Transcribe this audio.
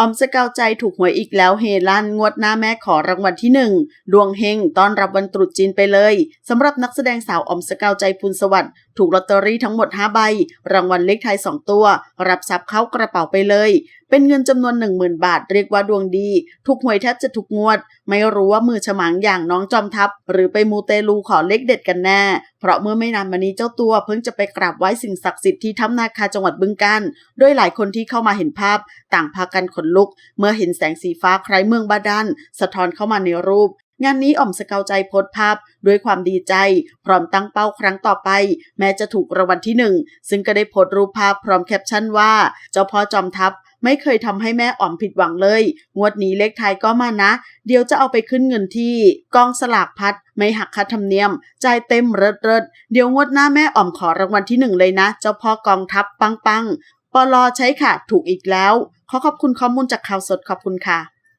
ออมสกาวใจถูกหวยอีกแล้วเฮลั่นงวดหน้าแม่ขอรางวัลที่หนึ่งดวงเฮงต้อนรับวันตรุษจีนไปเลยสำหรับนักแสดงสาวออมสกาวใจพูนสวัสดิ์ถูกลอตเตอรี่ทั้งหมด 5 ใบ รางวัลเลขท้าย 2 ตัว รับทรัพย์เข้ากระเป๋าไปเลย เป็นเงินจำนวน 10,000 บาท เรียกว่าดวงดี ถูกหวยแทบจะทุกงวด ไม่รู้ว่ามือฉมังอย่างน้องจอมทัพ หรือไปมูเตลูขอเลขเด็ดกันแน่ เพราะเมื่อไม่นานมานี้เจ้าตัวเพิ่งจะไปกราบไหว้สิ่งศักดิ์สิทธิ์ที่ถ้ำนาคาจังหวัดบึงกาฬโดยหลายคนที่เข้ามาเห็นภาพ ต่างพากันขนลุก เมื่อเห็นแสงสีฟ้าคล้ายเมืองบาดาลสะท้อนเข้ามาในรูปงานนี้อ่อมสกาวใจโพสภาพด้วยความดีใจ พร้อมตั้งเป้าครั้งต่อไป แม้จะถูกรางวัลที่หนึ่งซึ่งก็ได้โพสรูปภาพพร้อมแคปชั่นว่า เจ้าพ่อจอมทัพ ไม่เคยทำให้แม่อ่อมผิดหวังเลย งวดนี้เลขไทายก็มานะ เดี๋ยวจะเอาไปขึ้นเงินที่กองสลากพัด ไม่หักค่าธรรมเนียม จ่ายเต็มเริดเริดเดี๋ยวงวดหน้าแม่อ่อมขอรางวัลที่หนึ่งเลยนะ เจ้าพ่อกองทัพปังปังปลอใช้ค่ะ ถูกอีกแล้ว ขอขอบคุณข้อมูลจากข่าวสดขอบคุณค่ะ